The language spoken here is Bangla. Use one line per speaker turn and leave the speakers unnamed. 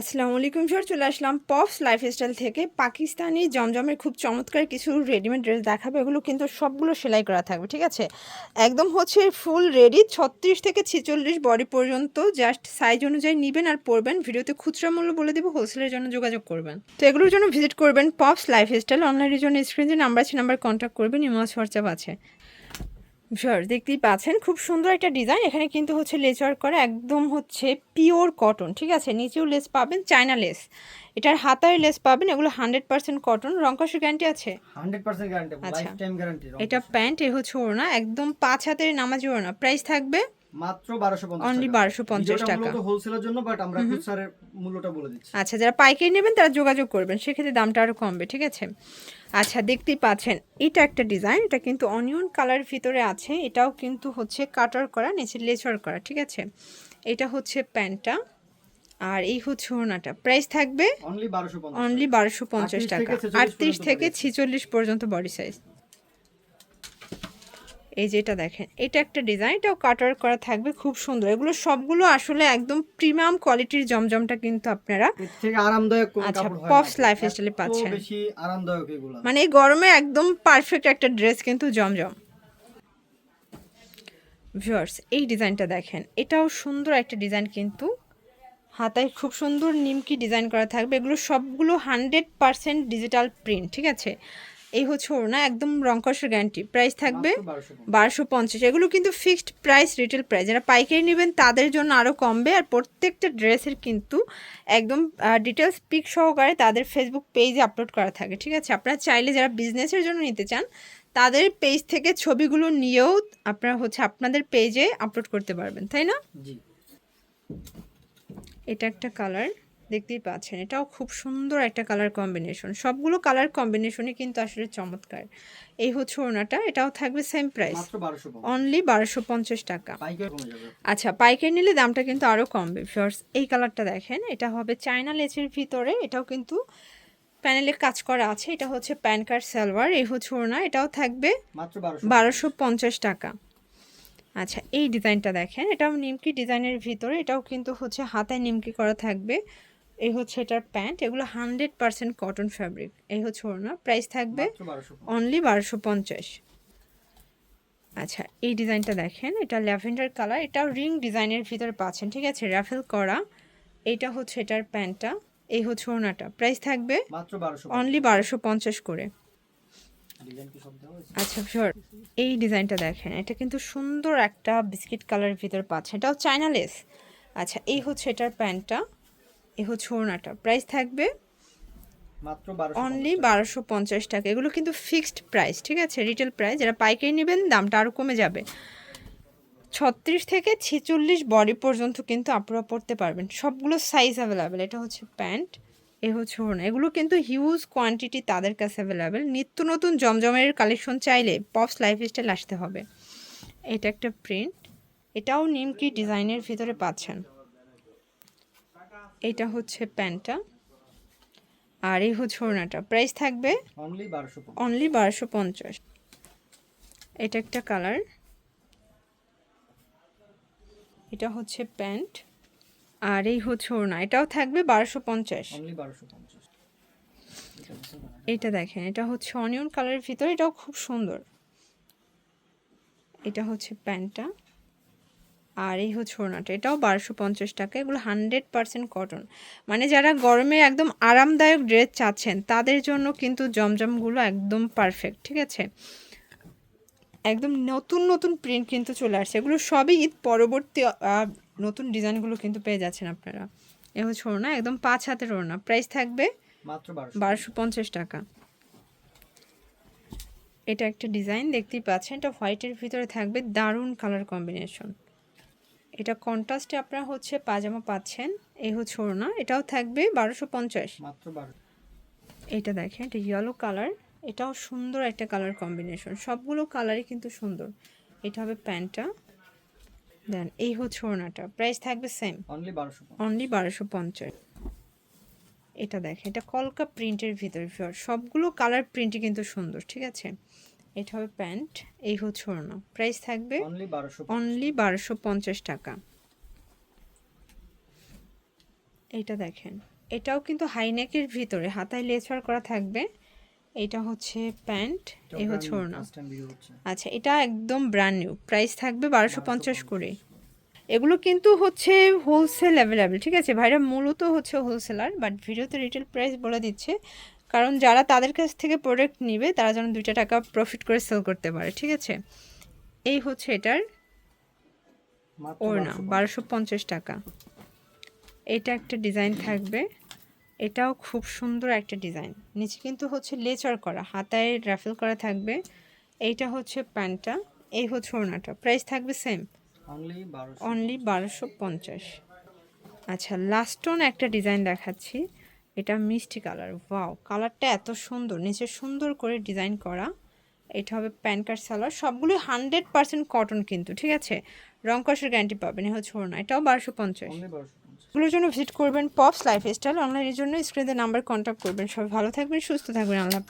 আসসালামু আলাইকুম স্যার চলে আসলাম পপস লাইফস্টাইল থেকে। পাকিস্তানি জমজমের খুব চমৎকার কিছু রেডিমেড ড্রেস দেখাবে। এগুলো কিন্তু সবগুলো সেলাই করা থাকবে, ঠিক আছে? একদম হচ্ছে ফুল রেডি ছত্রিশ থেকে ছেচল্লিশ বডি পর্যন্ত জাস্ট সাইজ অনুযায়ী নেবেন আর পরবেন। ভিডিওতে খুচরা মূল্য বলে দেবো হোলসেলের জন্য যোগাযোগ করবেন। তো এগুলোর জন্য ভিজিট করবেন পপস লাইফস্টাইল অনলাইনের জন্য স্ক্রিন নাম্বার আছে নাম্বার কন্ট্যাক্ট করবেন ইমোজ হোয়াটসঅ্যাপ আছে। শিওর দেখতেই পাচ্ছেন খুব সুন্দর একটা ডিজাইন এখানে কিন্তু হচ্ছে লেস ওয়ার্ক করা একদম হচ্ছে পিওর কটন ঠিক আছে? নিচেও লেস পাবেন চায়না লেস এটার হাতায় লেস পাবেন এগুলো হান্ড্রেড পার্সেন্ট কটন রংকশের গ্যারান্টি আছে? আচ্ছা। এটা প্যান্ট এ হচ্ছে ওড়না একদম পাঁচ হাতের নামাজি ওড়না। প্রাইস থাকবে
মাত্র বারোশো পঞ্চাশ
অনলি বারোশো পঞ্চাশ টাকা।
হোলসেলের জন্য বাট আমরা খুচরার মূল্যটা বলে দিচ্ছি।
আচ্ছা যারা পাইকারি নেবেন তারা যোগাযোগ করবেন। সেক্ষেত্রে দামটা আরও কমবে ঠিক আছে? আচ্ছা দেখতেই পাচ্ছেন এটা একটা ডিজাইন এটা কিন্তু অনিয়ন কালার ভিতরে আছে। এটাও কিন্তু হচ্ছে কাটার করা নিচে লেচার করা ঠিক আছে? এটা হচ্ছে প্যান্টটা আর এই হচ্ছে ওড়নাটা। প্রাইস থাকবে
অনলি বারোশো পঞ্চাশ
অনলি বারোশো পঞ্চাশ
38
টাকা।
থেকে 46
আটত্রিশ থেকে ছিচল্লিশ পর্যন্ত বডি সাইজ এই যেটা দেখেন এটা একটা ডিজাইন এটাও কাটার করা থাকবে খুব সুন্দর। এগুলো সবগুলো আসলে একদম প্রিমিয়াম কোয়ালিটির জমজমটা কিন্তু আপনারা
আরামদায়ক কোনো
আচ্ছা,
হয় না।
Lifestyle এ পাচ্ছেন।
বেশি আরামদায়ক এগুলো।
মানে এই গরমে একদম পারফেক্ট একটা ড্রেস কিন্তু জমজম। ভিউয়ার্স এই ডিজাইনটা দেখেন এটাও সুন্দর একটা ডিজাইন কিন্তু। হাতায় খুব সুন্দর নিমকি ডিজাইন করা থাকবে এগুলো সবগুলো হান্ড্রেড পারসেন্ট ডিজিটাল প্রিন্ট ঠিক আছে? এই হচ্ছে ওড়না একদম রংকশের গ্যারান্টি প্রাইস থাকবে
বারোশো
বারোশো পঞ্চাশ। এগুলো কিন্তু ফিক্সড প্রাইস রিটেল প্রাইস যারা পাইকারি নেবেন তাদের জন্য আরও কমবে। আর প্রত্যেকটা ড্রেসের কিন্তু একদম ডিটেলস পিক সহকারে তাদের ফেসবুক পেজে আপলোড করা থাকে ঠিক আছে? আপনারা চাইলে যারা বিজনেসের জন্য নিতে চান তাদের পেজ থেকে ছবিগুলো নিয়েও আপনারা হচ্ছে আপনাদের পেজে আপলোড করতে পারবেন তাই না? এটা একটা কালার দেখতেই পাচ্ছেন। এটাও খুব সুন্দর একটা কালার কম্বিনেশন সবগুলো কালার কম্বিনেশনই কিন্তু আসলে চমৎকার। এই হচ্ছে ওড়নাটা এটাও থাকবে সেম প্রাইস অনলি বারোশো পঞ্চাশ। টাকা। আচ্ছা পাইকারি নিলে দামটা কিন্তু আরও কমবে। ফার্স্ট এই কালারটা দেখেন এটা হবে চায়না লেচের ভিতরে। এটাও কিন্তু প্যানেলে কাজ করা আছে। এটা হচ্ছে প্যান কার্ড সালোয়ার এই হচ্ছে ওড়না এটাও থাকবে
বারোশো
বারোশো পঞ্চাশ টাকা। আচ্ছা এই ডিজাইনটা দেখেন এটাও নিমকি ডিজাইনের ভিতরে। এটাও কিন্তু হচ্ছে হাতায় নিমকি করা থাকবে। এই হচ্ছে এটার প্যান্ট। এগুলো হান্ড্রেড পার্সেন্ট কটন ফ্যাব্রিক। এই হচ্ছে ওড়না। প্রাইস থাকবে অনলি বারোশো পঞ্চাশ। আচ্ছা এই ডিজাইনটা দেখেন। এটা ল্যাভেন্ডার কালার। এটাও রিং ডিজাইনের ভিতরে পাচ্ছেন ঠিক আছে? র্যাফেল করা। এটা হচ্ছে এটার প্যান্টটা। এই হচ্ছে ওনাটা প্রাইস থাকবে অনলি বারোশো পঞ্চাশ করে? আচ্ছা শিওর এই ডিজাইনটা দেখেন। এটা কিন্তু সুন্দর একটা বিস্কিট কালারের ভিতর পাচ্ছেন। এটাও চায়না লেস। আচ্ছা এই হচ্ছে এটার প্যান্টটা। এই হচ্ছে ওড়নাটা প্রাইস থাকবে
মাত্র
অনলি বারোশো পঞ্চাশ টাকা। এগুলো কিন্তু ফিক্সড প্রাইস ঠিক আছে? রিটেল প্রাইস যারা পাইকারি নেবেন দামটা আরও কমে যাবে। ছত্রিশ থেকে ছেচল্লিশ বডি পর্যন্ত কিন্তু আপনারা পড়তে পারবেন। সবগুলো সাইজ অ্যাভেলেবেল এটা হচ্ছে প্যান্ট এ হচ্ছে ওড়না এগুলো কিন্তু হিউজ কোয়ান্টিটি তাদের কাছে অ্যাভেলেবেল নিত্য নতুন জমজমের কালেকশন চাইলে পপস লাইফস্টাইল আসতে হবে। এটা একটা প্রিন্ট এটাও নিমকি ডিজাইনের ভিতরে পাচ্ছেন। এটা হচ্ছে প্যান্টটা আর এই হচ্ছে ওড়নাটা। প্রাইস থাকবে
অনলি বারোশো
পঞ্চাশ। এটা একটা কালার। এটা হচ্ছে প্যান্ট আর এই হচ্ছে ওড়না। এটাও থাকবে বারোশো পঞ্চাশ। এটা দেখেন এটা হচ্ছে অনিয়ন কালারের ভিতরে এটাও খুব সুন্দর। এটা হচ্ছে প্যান্টটা। আর এই হচ্ছে ওড়নাটা। এটাও বারোশো পঞ্চাশ টাকা এগুলো হান্ড্রেড পারসেন্ট কটন। মানে যারা গরমে একদম আরামদায়ক ড্রেস চাচ্ছেন তাদের জন্য কিন্তু জমজমগুলো একদম পারফেক্ট ঠিক আছে? একদম নতুন নতুন প্রিন্ট কিন্তু চলে আসছে। এগুলো সবই ঈদ পরবর্তী নতুন ডিজাইনগুলো কিন্তু পেয়ে যাচ্ছেন আপনারা। এ হচ্ছে ওড়না একদম পাঁচ হাতের ওড়না। প্রাইস থাকবে
বারোশো
পঞ্চাশ টাকা। এটা একটা ডিজাইন দেখতেই পাচ্ছেন। এটা হোয়াইটের ভিতরে থাকবে দারুণ কালার কম্বিনেশন। এটা কন্ট্রাস্টে আপনারা হচ্ছে পাজামা পাচ্ছেন এই হচ্ছে ওড়না এটাও থাকবে বারোশো পঞ্চাশ। এটা দেখেন এটা ইয়েলো কালার এটাও সুন্দর একটা কালার কম্বিনেশন সবগুলো কালারই কিন্তু সুন্দর। এটা হবে প্যান্টটা। দেন এই হচ্ছে ওড়নাটা প্রাইস থাকবে সেম
অনলি বারোশো
পঞ্চাশ। এটা দেখেন এটা কলকা প্রিন্টের ভিতরে সবগুলো কালার প্রিন্টই কিন্তু সুন্দর ঠিক আছে? এটা হবে প্যান্ট এই হচ্ছে ওড়না। প্রাইস থাকবে
অনলি বারোশো
পঞ্চাশ টাকা। এইটা দেখেন এটাও কিন্তু হাইনেকের ভিতরে হাতায় লেচার করা থাকবে। এটা হচ্ছে প্যান্ট এই হচ্ছে ওড়না। আচ্ছা এটা একদম ব্র্যান্ড নিউ প্রাইস থাকবে বারোশো পঞ্চাশ করে। এগুলো কিন্তু হচ্ছে হোলসেল অ্যাভেলেবেল ঠিক আছে? ভাইরা মূলত হচ্ছে হোলসেলার বাট ভিডিওতে রিটেল প্রাইস বলে দিচ্ছে। কারণ যারা তাদের কাছ থেকে প্রোডাক্ট নিবে তারা যেন দুইটা টাকা প্রফিট করে সেল করতে পারে ঠিক আছে? এই হচ্ছে এটার ওড়না বারোশো পঞ্চাশ। টাকা। এটা একটা ডিজাইন থাকবে। এটাও খুব সুন্দর একটা ডিজাইন নিচে কিন্তু হচ্ছে লেচার করা হাতায় রাফেল করা থাকবে। এইটা হচ্ছে প্যান্টটা এই হচ্ছে ওড়নাটা। প্রাইস থাকবে সেম
অনলি 1200
অনলি বারোশো পঞ্চাশ। আচ্ছা লাস্টন একটা ডিজাইন দেখাচ্ছি। এটা মিষ্টি কালার ওয়াও। কালারটা এত সুন্দর নিচে সুন্দর করে ডিজাইন করা। এটা হবে প্যান কার্ড সালোয়ার সবগুলোই হান্ড্রেড পার্সেন্ট কটন কিন্তু ঠিক আছে? রং কষের গ্যারান্টি পাবেন হচ্ছে না এটাও বারোশো পঞ্চাশ। এগুলোর জন্য ভিজিট করবেন পপস লাইফ স্টাইল অনলাইনের জন্য স্ক্রিনে নাম্বার কন্ট্যাক্ট করবেন। সবাই ভালো থাকবেন সুস্থ থাকবেন আল্লাহ।